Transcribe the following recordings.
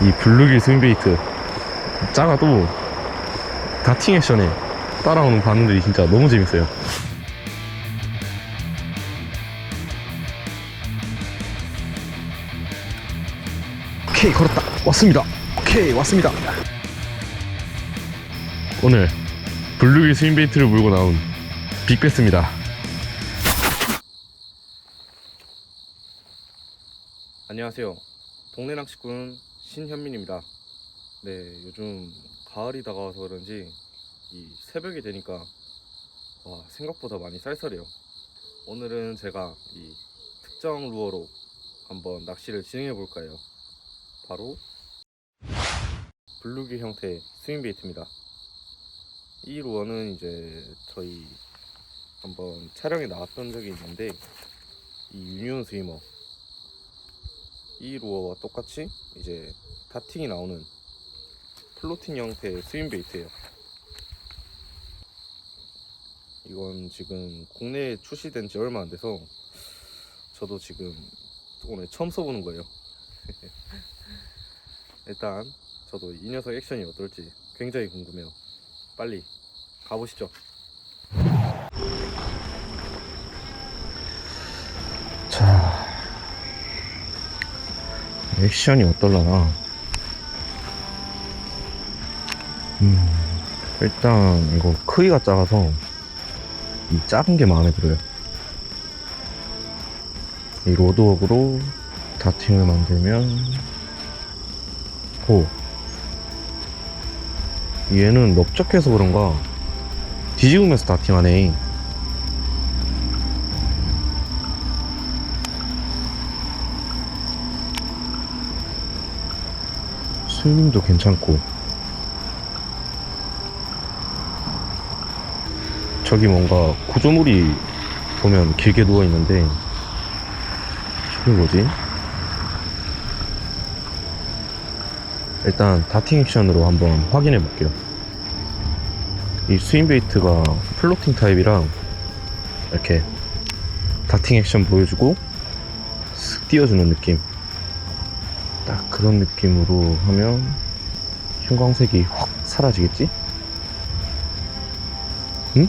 이 블루길 스윙베이트 작아도 다팅 액션에 따라오는 반응들이 진짜 너무 재밌어요. 오케이 걸었다 왔습니다. 오케이 왔습니다. 오늘 블루길 스윙베이트를 물고 나온 빅베스입니다. 안녕하세요. 동네 낚시꾼 신현민입니다. 네, 요즘 가을이 다가와서 그런지 이 새벽이 되니까 와, 생각보다 많이 쌀쌀해요. 오늘은 제가 이 특정 루어로 한번 낚시를 진행해 볼까요? 바로 블루기 형태의 스윙 베이트입니다. 이 루어는 이제 저희 한번 촬영에 나왔던 적이 있는데 이 유니온 스위머 이 루어와 똑같이 이제 다팅이 나오는 플로팅 형태의 스윙 베이트예요. 이건 지금 국내에 출시된 지 얼마 안 돼서 저도 지금 오늘 처음 써보는 거예요. 일단 저도 이 녀석 액션이 어떨지 굉장히 궁금해요. 빨리 가보시죠. 액션이 어떨라나. 음, 일단 이거 크기가 작아서 이 작은 게 마음에 들어요. 이 로드웍으로 다팅을 만들면 오 얘는 넓적해서 그런가 뒤집으면서 다팅하네. 스윙도 괜찮고 저기 뭔가 구조물이 보면 길게 누워 있는데 저게 뭐지? 일단 다팅 액션으로 한번 확인해 볼게요. 이 스윙 베이트가 플로팅 타입이라 이렇게 다팅 액션 보여주고 슥 띄워주는 느낌. 딱 그런 느낌으로 하면 형광색이 확 사라지겠지? 응?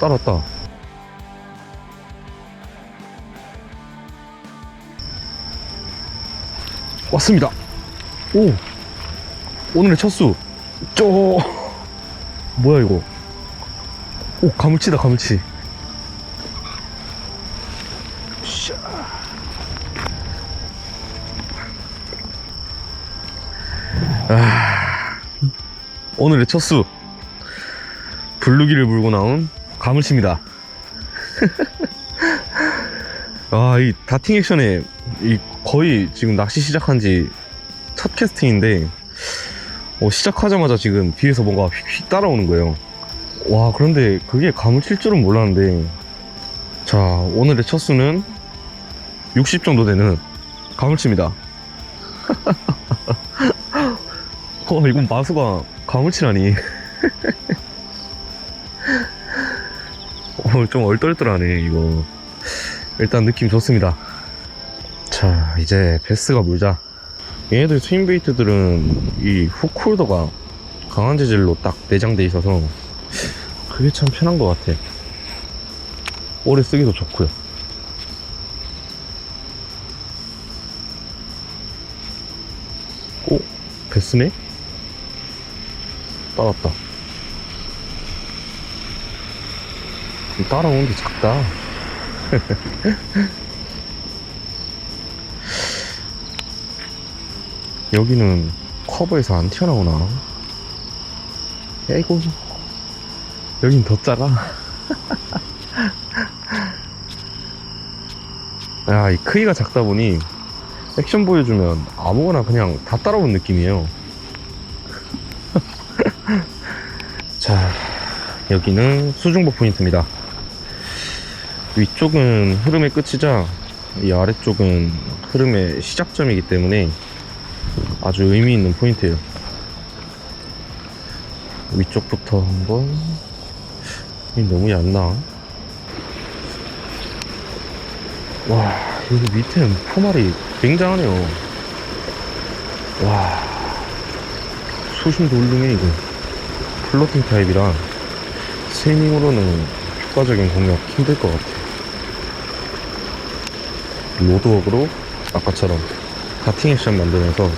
따랐다. 왔습니다. 오! 오늘의 첫 수. 쪼! 뭐야, 이거? 오, 가물치다, 가물치. 아, 오늘의 첫 수. 블루기를 물고 나온 가물치입니다. 아, 이 다팅 액션에 이 거의 지금 낚시 시작한 지 첫 캐스팅인데, 어, 시작하자마자 지금 뒤에서 뭔가 휙휙 따라오는 거예요. 와, 그런데 그게 가물칠 줄은 몰랐는데, 자, 오늘의 첫 수는 60 정도 되는 가물치입니다. 어, 이건 마수가 가물치라니. 어, 좀 얼떨떨하네, 이거. 일단 느낌 좋습니다. 자, 이제 베스가 물자. 얘네들 스윙베이트들은 이 훅홀더가 강한 재질로 딱 내장돼 있어서 그게 참 편한 것 같아. 오래 쓰기도 좋고요. 오, 베스네? 따랐다. 따라오는 게 작다. 여기는 커버에서 안 튀어나오나? 에이고, 여긴 더 작아. 야, 이 크기가 작다 보니 액션 보여주면 아무거나 그냥 다 따라온 느낌이에요. 자, 여기는 수중보 포인트입니다. 위쪽은 흐름의 끝이자 이 아래쪽은 흐름의 시작점이기 때문에 아주 의미 있는 포인트예요. 위쪽부터 한번 이 너무 얕나? 와 여기 밑에는 포말이 굉장하네요. 와 수심도 훌륭해 이거 플로팅 타입이라 스위밍으로는 효과적인 공략 힘들 것 같아 로드웍으로 아까처럼 다팅 액션 만들면서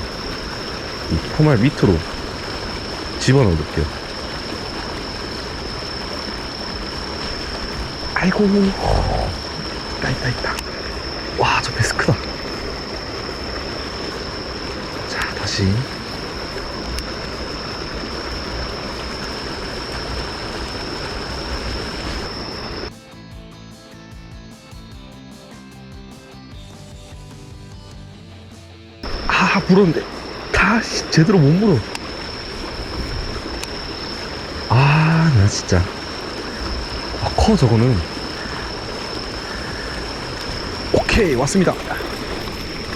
이 포말 밑으로 집어넣을게요. 아이고. 있다 있다 있다 와 저 베스 크다. 자 다시 물었는데 다 씨, 제대로 못 물어. 아 나 진짜. 아, 커 저거는. 오케이 왔습니다.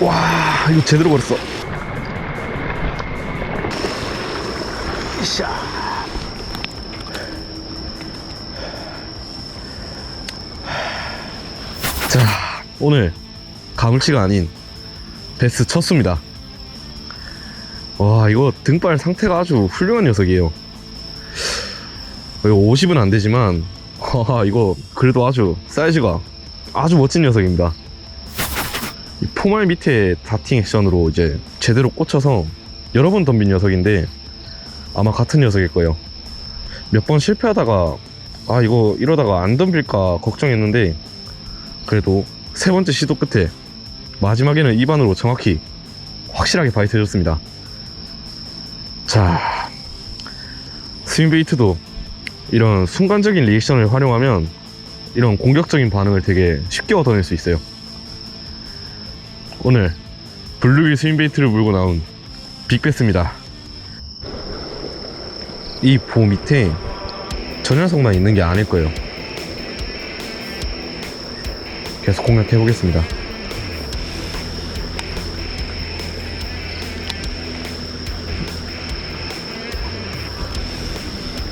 와 이거 제대로 버렸어. 이샤. 자 오늘 가물치가 아닌 베스 쳤습니다 와 이거 등발 상태가 아주 훌륭한 녀석이에요. 이거 50은 안 되지만 와 이거 그래도 아주 사이즈가 아주 멋진 녀석입니다. 이 포말 밑에 다팅 액션으로 이제 제대로 꽂혀서 여러 번 덤빈 녀석인데 아마 같은 녀석일 거예요. 몇 번 실패하다가 아 이거 이러다가 안 덤빌까 걱정했는데 그래도 세 번째 시도 끝에 마지막에는 입안으로 정확히 확실하게 바이트 해줬습니다 자 스윙베이트도 이런 순간적인 리액션을 활용하면 이런 공격적인 반응을 되게 쉽게 얻어낼 수 있어요. 오늘 블루길 스윙베이트를 물고 나온 빅베스입니다. 이 보 밑에 저 녀석만 있는 게 아닐 거예요. 계속 공략해 보겠습니다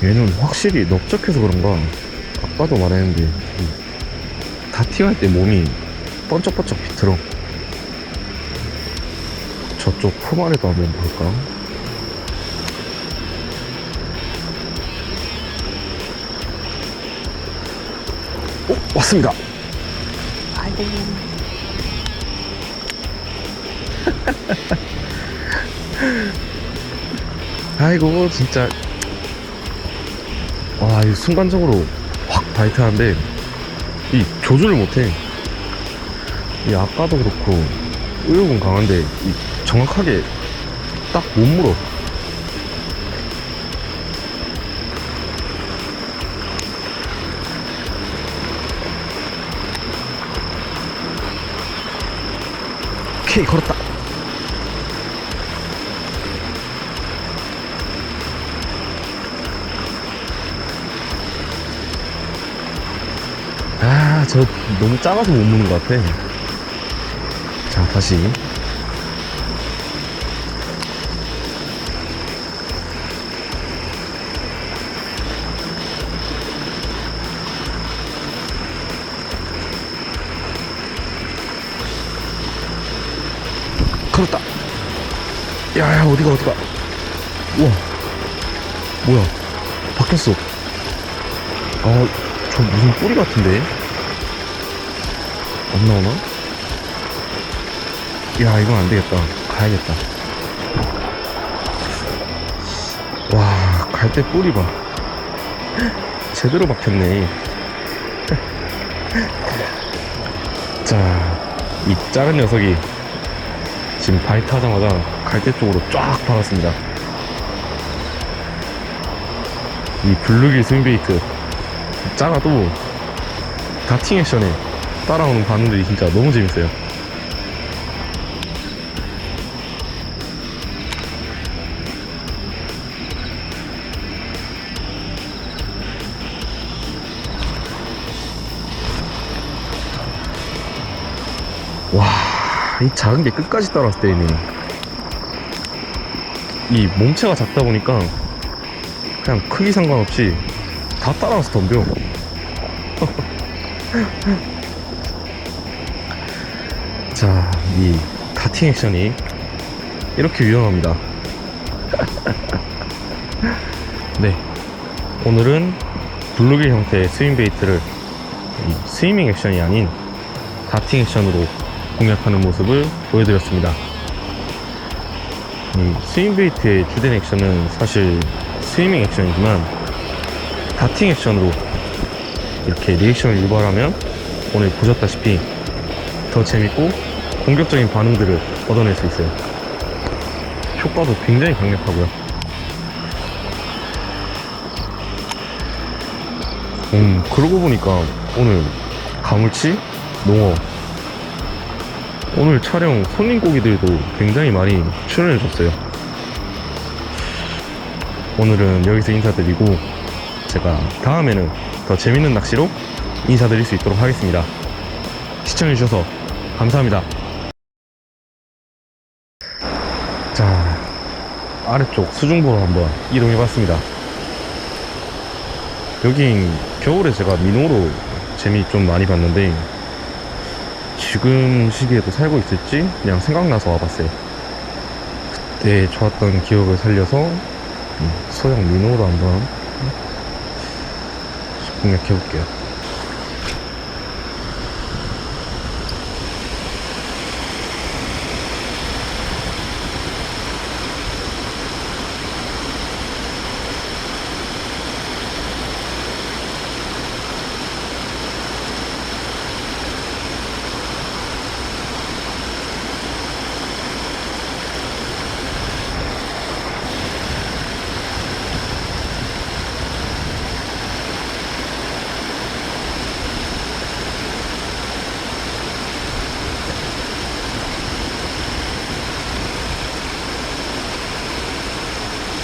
얘는 확실히 넓적해서 그런가 아까도 말했는데 이 다팅할 때 몸이 번쩍번쩍 비틀어. 저쪽 포말에도 한번 볼까? 오 왔습니다. 아이고 진짜 와, 이 순간적으로 확 바이트하는데 이 조절을 못해. 이 아까도 그렇고 의욕은 강한데 이 정확하게 딱 못 물어. 오케이 걸었다. 너무 작아서 못 무는 것 같아. 자, 다시. 걸었다. 야, 야, 어디가, 어디가. 우와. 뭐야. 바뀌었어. 아, 저 무슨 뿌리 같은데? 안 나오나? 야, 이건 안 되겠다. 가야겠다. 와, 갈 때 뿌리 봐. 제대로 박혔네. 자, 이 작은 녀석이 지금 하자마자 갈대 쪽으로 쫙 박았습니다. 이 블루길 스윙베이트 작아도 다팅 액션에 따라오는 반응들이 진짜 너무 재밌어요. 와, 이 작은 게 끝까지 따라서 때리네. 이 몸체가 작다 보니까 그냥 크기 상관없이 다 따라와서 덤벼. 자, 이 다팅 액션이 이렇게 유용합니다. 네. 오늘은 블루길 형태의 스윙 베이트를 이 스위밍 액션이 아닌 다팅 액션으로 공략하는 모습을 보여드렸습니다. 이 스윙 베이트의 주된 액션은 사실 스위밍 액션이지만 다팅 액션으로 이렇게 리액션을 유발하면 오늘 보셨다시피 더 재밌고 공격적인 반응들을 얻어낼 수 있어요. 효과도 굉장히 강력하고요. 음, 그러고 보니까 오늘 가물치, 농어, 오늘 촬영 손님 고기들도 굉장히 많이 출연해줬어요. 오늘은 여기서 인사드리고 제가 다음에는 더 재밌는 낚시로 인사드릴 수 있도록 하겠습니다. 시청해주셔서 감사합니다. 자, 아래쪽 수중보로 한번 이동해 봤습니다. 여긴 겨울에 제가 민호로 재미 좀 많이 봤는데 지금 시기에도 살고 있을지 그냥 생각나서 와봤어요. 그때 좋았던 기억을 살려서 음, 소형 민호로 한번 공략해볼게요.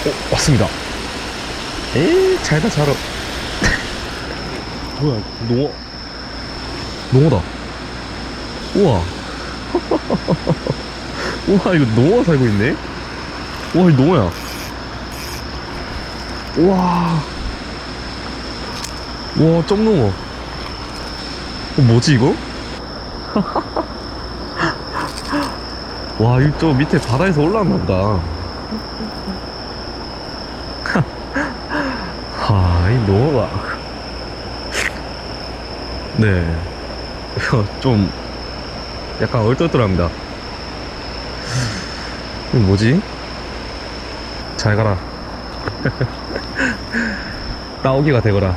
오, 왔습니다. 에이, 잘다, 잘어. 뭐야, 농어. 농어다. 우와. 우와, 이거 농어가 살고 있네? 우와, 이거 농어야. 우와. 우와, 점농어. 어, 뭐지, 이거? 와, 이거 저 밑에 바다에서 올라왔나 보다. 아, 이 농어가. 네. 좀, 약간 얼떨떨합니다. 뭐지? 잘 가라. 따오기가 되거라.